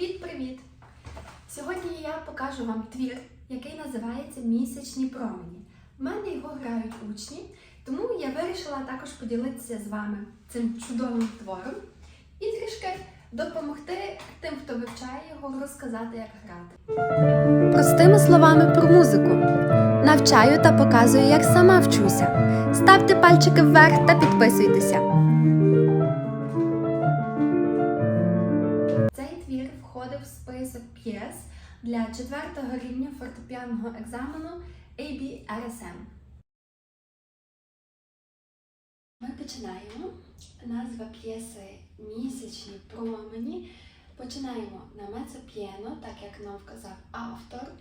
Привіт-привіт! Сьогодні я покажу вам твір, який називається Місячні промені. В мене його грають учні, тому я вирішила також поділитися з вами цим чудовим твором і трішки допомогти тим, хто вивчає його, розказати, як грати. Простими словами про музику. Навчаю та показую, як сама вчуся. Ставте пальчики вверх та підписуйтеся. Список п'єс для четвертого рівня фортепіанного екзамену ABRSM. Ми починаємо. Назва п'єси Місячні промені. Починаємо на мецопіано, так як нам вказав автор.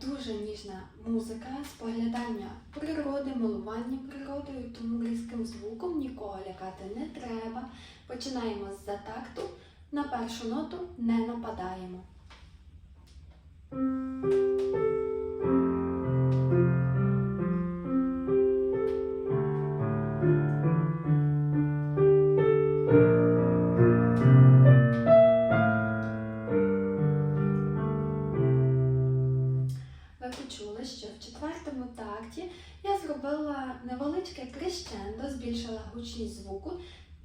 Дуже ніжна музика, споглядання природи, милування природою, тому різким звуком нікого лякати не треба. Починаємо з затакту. На першу ноту не нападаємо. Я зробила невеличке крещендо, збільшила гучність звуку.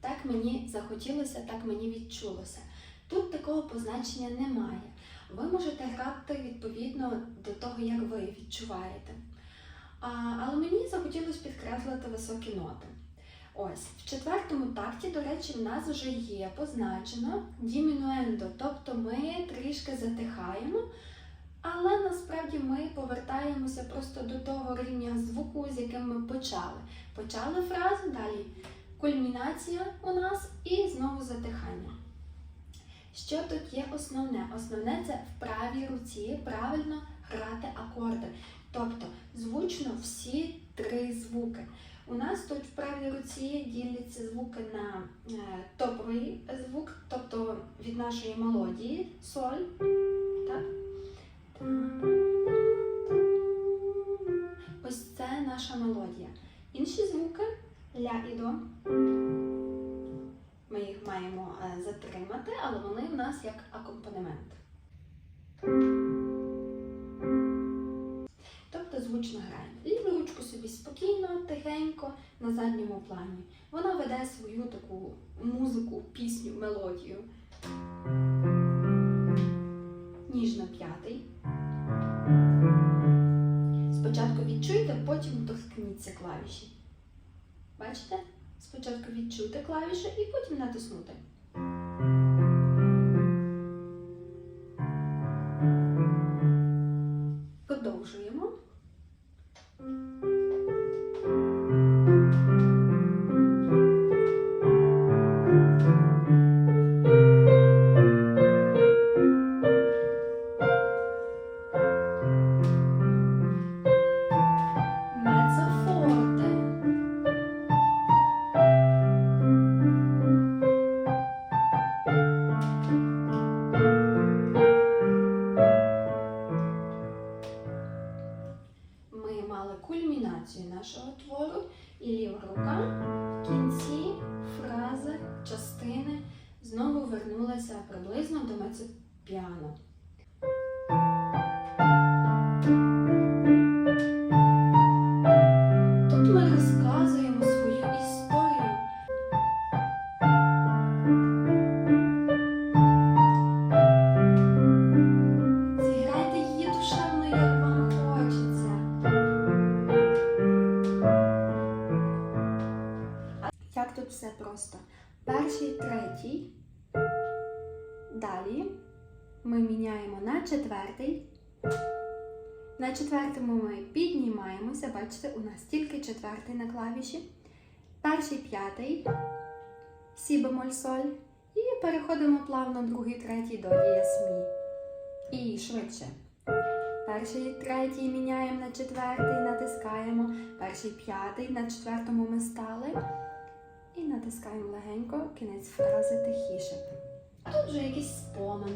Так мені захотілося, так мені відчулося. Тут такого позначення немає. Ви можете грати відповідно до того, як ви відчуваєте. А, але мені захотілося підкреслити високі ноти. Ось, в четвертому такті, до речі, в нас вже є позначено дімінуендо, тобто ми трішки затихаємо, але насправді ми повертаємося просто до того рівня звуку, з яким ми почали. Почали фразу, далі кульмінація у нас і знову затихання. Що тут є основне? Основне це в правій руці правильно грати акорди. Тобто звучно всі три звуки. У нас тут в правій руці діляться звуки на е, топовий звук, тобто від нашої мелодії соль. Так? Ось це наша мелодія. Інші звуки ля і до. Ми їх маємо е, затримати, але вони в нас як акомпанемент. Тобто звучно граємо. Ліву ручку собі спокійно, тихенько на задньому плані. Вона веде свою таку музику, пісню, мелодію. Ніжно п'ятий. Спочатку відчуйте, потім доткніться клавіші. Бачите? Спочатку відчути клавіші і потім натиснути. Продовжуємо. Мецофорте. Знову вернулася приблизно до мецопіано. Ми міняємо на четвертий. На четвертому ми піднімаємося. Бачите, у нас тільки четвертий на клавіші. Перший, п'ятий, сі бемоль соль. І переходимо плавно другий, третій до дієс. І швидше. Перший, третій міняємо на четвертий, натискаємо. Перший, п'ятий, на четвертому ми стали. І натискаємо легенько, кінець фрази тихіше. Тут вже якийсь спомин.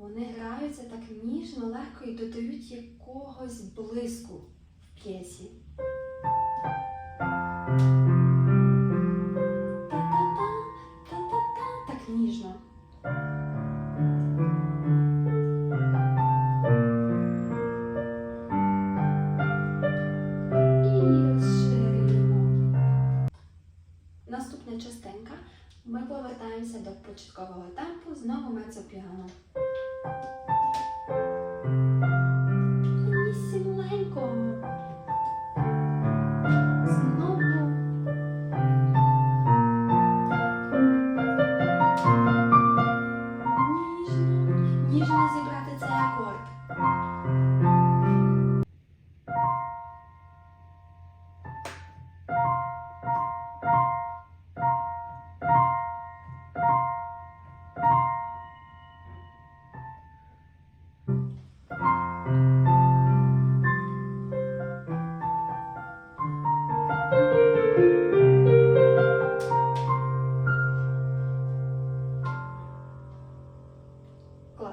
Вони граються так ніжно, легко і додають якогось блиску в п'єсі. Так ніжно. І розширюємо. Наступна частинка. Ми повертаємося до початкового темпу, знову мецо-піано. Thank you.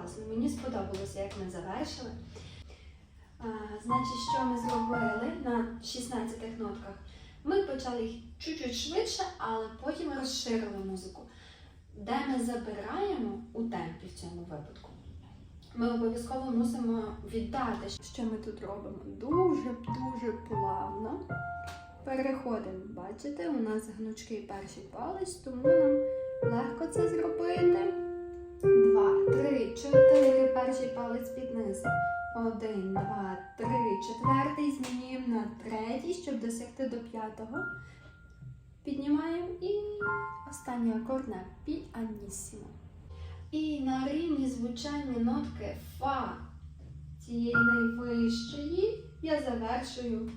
Класно, мені сподобалося, як ми завершили. А, значить, що ми зробили на 16 нотках? Ми почали їх чуть-чуть швидше, але потім розширили музику, де ми забираємо у темпі в цьому випадку. Ми обов'язково мусимо віддати, що ми тут робимо. Дуже-дуже плавно. Переходимо, бачите, у нас гнучкий перший палець, тому нам легко це зробити. Два. Перший палець під низ. Один, два, три, четвертий. Змінюємо на третій, щоб досягти до п'ятого. Піднімаємо і останній акорд на піанісімо. І на рівні звучання нотки фа цієї найвищої я завершую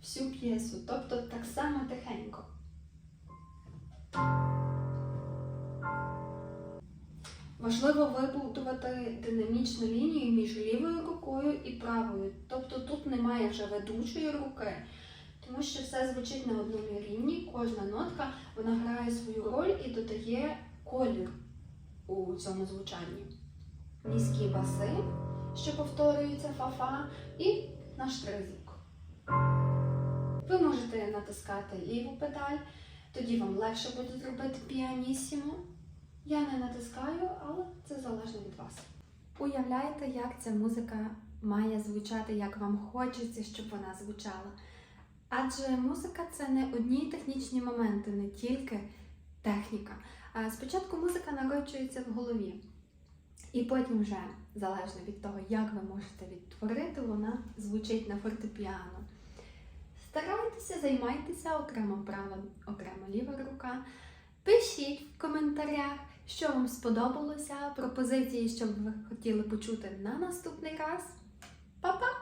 всю п'єсу, тобто так само тихенько. Важливо вибудувати динамічну лінію між лівою рукою і правою. Тобто тут немає вже ведучої руки, тому що все звучить на одному рівні. Кожна нотка вона грає свою роль і додає колір у цьому звучанні. Низькі баси, що повторюються фа-фа, і наш тризик. Ви можете натискати ліву педаль, тоді вам легше буде зробити піанісімо. Я не натискаю, але це залежно від вас. Уявляєте, як ця музика має звучати, як вам хочеться, щоб вона звучала. Адже музика це не одні технічні моменти, не тільки техніка. Спочатку музика народжується в голові, і потім вже, залежно від того, як ви можете відтворити, вона звучить на фортепіано. Старайтеся, займайтеся окремо права, окремо ліва рука. Пишіть в коментарях, що вам сподобалося, пропозиції, що б ви хотіли почути на наступний раз. Па-па!